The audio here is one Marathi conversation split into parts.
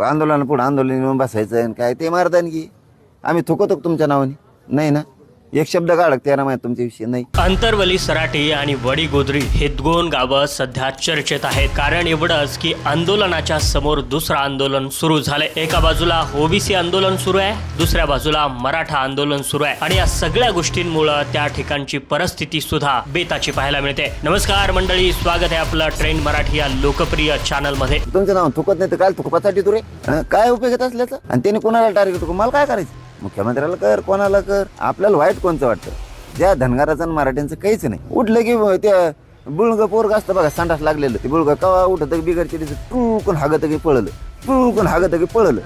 आंदोलन पुढं आंदोलन येऊन बसायचं आणि काय ते मारदानगी. आम्ही थुकतो तुमच्या नावाने. नाही ना? एक शब्द काढक त्याला माहिती तुमच्याविषयी नाही. अंतरवली सराटी आणि वडी गोद्री हे दोन गावं सध्या चर्चेत आहेत. कारण एवढंच की आंदोलनाच्या समोर दुसरं आंदोलन सुरू झालंय. एका बाजूला ओबीसी आंदोलन सुरू आहे दुसऱ्या बाजूला मराठा आंदोलन सुरू आहे. आणि या सगळ्या गोष्टींमुळे त्या ठिकाणची परिस्थिती सुद्धा बेताची पाहायला मिळते. नमस्कार मंडळी स्वागत आहे आपलं ट्रेंड मराठी या लोकप्रिय चॅनलमध्ये तुमचं नाव थुकत नाही तर काय थुकपासाठी तू रे? हं? काय उपयोगात असल्याचं आणि त्याने कोणाला टार्गेट मला काय करायचं? मुख्यमंत्र्याला कर कोणाला कर? आपल्याला वाईट कोणचं वाटतं? ज्या धनगाराचं आणि मराठ्यांचं काहीच नाही. उठलं की त्या बुळग पोरग असतं बघा संडास लागलेलं. ते बुळग कवा उठत की बिगडचे टुकून हागत की पळलं? टुकून हागत की पळलं?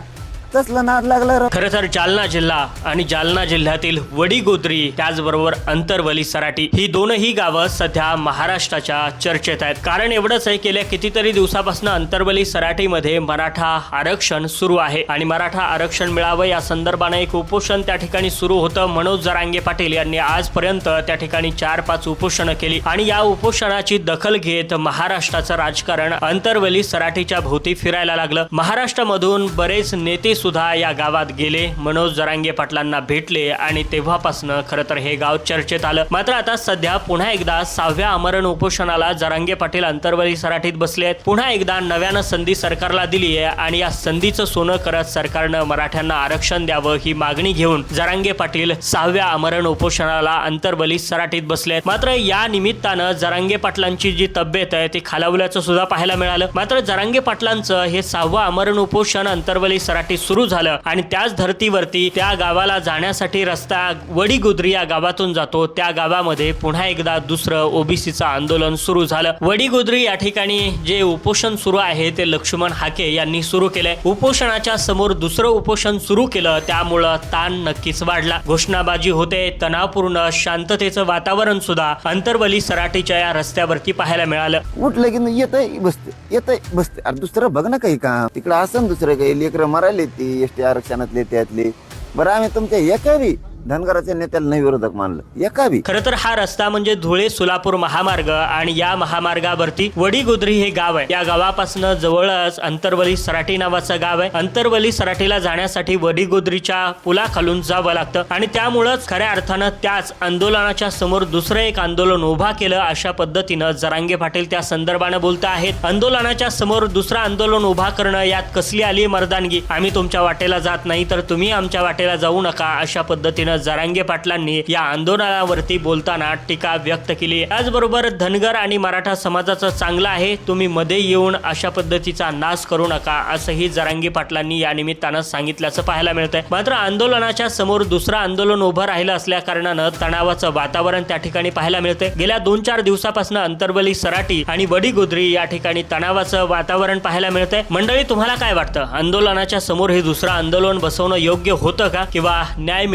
तसला नाद लागला रे. खरं तर जालना जिल्हा आणि जालना जिल्ह्यातील वडीगोद्री त्याचबरोबर अंतरवली सराटी ही दोनही गावं सध्या महाराष्ट्राच्या चर्चेत आहेत. कारण एवढंच आहे गेल्या कितीतरी दिवसापासून अंतरवली सराटीमध्ये मराठा आरक्षण सुरू आहे. आणि मराठा आरक्षण मिळावं या संदर्भाने एक उपोषण त्या ठिकाणी सुरू होतं. मनोज जरांगे पाटील यांनी आजपर्यंत त्या ठिकाणी चार पाच उपोषणं केली. आणि या उपोषणाची दखल घेत महाराष्ट्राचं राजकारण अंतरवली सराटीच्या भोवती फिरायला लागलं. महाराष्ट्रामधून बरेच नेते सुद्धा या गावात गेले. मनोज जरांगे पाटलांना भेटले आणि तेव्हापासून खरं तर हे गाव चर्चेत आलं. मात्र आता सध्या पुन्हा एकदा सहाव्या आमरण उपोषणाला जरांगे पाटील अंतरवली सराठीत बसले आहेत. पुन्हा एकदा नव्यानं संधी सरकारला दिली आहे आणि या संधीचं सोनं करत सरकारनं मराठ्यांना आरक्षण द्यावं ही मागणी घेऊन जरांगे पाटील सहाव्या आमरण उपोषणाला अंतरवली सराटीत बसले आहेत. मात्र या निमित्तानं जरांगे पाटलांची जी तब्येत आहे ती खालावल्याचं सुद्धा पाहायला मिळालं. मात्र जरांगे पाटलांचं हे सहावं आमरण उपोषण अंतरबली सराटीत सुरू झालं आणि त्याच धर्तीवरती त्या गावाला जाण्यासाठी रस्ता वडीगुद्री या गावातून जातो. त्या गावामध्ये पुन्हा एकदा दुसरं ओबीसीचं आंदोलन सुरू झालं. वडीगुद्री या ठिकाणी जे उपोषण सुरू आहे ते लक्ष्मण हाके यांनी सुरू केलंय. उपोषणाच्या समोर दुसरं उपोषण सुरू केलं त्यामुळं ताण नक्कीच वाढला. घोषणाबाजी होते तणावपूर्ण शांततेचं वातावरण सुद्धा अंतरवली सराटीच्या या रस्त्यावरती पाहायला मिळालं. उठलं की येतंय बसते येतंय बसते अरे दुसरं बघ ना काही काम. तिकडं असं दुसरं काही लेकरं मरायले ती एस टी आरक्षणातले त्यातले. बरं आम्ही तुमच्या एका करी धनगराच्या नेत्याला नाही विरोधक मानलं. एका बी. खर तर हा रस्ता म्हणजे धुळे सोलापूर महामार्ग आणि या महामार्गावरती वडीगोद्री हे गाव आहे. या गावापासून जवळच अंतरवली सराटी नावाचं गाव आहे. अंतरवली सराटीला जाण्यासाठी वडीगोद्रीच्या पुलाखालून जावं लागतं आणि त्यामुळंच खऱ्या अर्थानं त्याच आंदोलनाच्या समोर दुसरं एक आंदोलन उभा केलं अशा पद्धतीनं जरांगे पाटील त्या संदर्भानं बोलत आहेत. आंदोलनाच्या समोर दुसरं आंदोलन उभा करणं यात कसली आली मर्दानगी? आम्ही तुमच्या वाटेला जात नाही तर तुम्ही आमच्या वाटेला जाऊ नका अशा पद्धतीनं जरांगे पाटलांनी या आंदोलनावरती बोलताना टीका व्यक्त केली. त्याचबरोबर धनगर आणि मराठा समाजाचं चांगलं आहे तुम्ही मध्ये येऊन अशा पद्धतीचा नाश करू नका असंही जरांगे पाटलांनी या निमित्तानं सांगितल्याचं पाहायला मिळतंय. मात्र आंदोलनाच्या समोर दुसरं आंदोलन उभं राहिलं असल्या कारणानं तणावाचं वातावरण त्या ठिकाणी पाहायला मिळतंय. गेल्या दोन चार दिवसापासून अंतरबली सराटी आणि वडीगोद्री या ठिकाणी तणावाचं वातावरण पाहायला मिळतंय. मंडळी तुम्हाला काय वाटतं? आंदोलनाच्या समोर हे दुसरं आंदोलन बसवणं योग्य होतं का? किंवा न्याय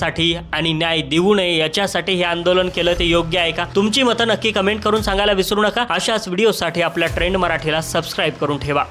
करण्यासाठी आणि न्याय देऊ नये याच्यासाठी हे आंदोलन केलं ते योग्य आहे का? तुमची मतं नक्की कमेंट करून सांगायला विसरू नका. अशाच व्हिडिओसाठी आपल्या ट्रेंड मराठीला सबस्क्राईब करून ठेवा.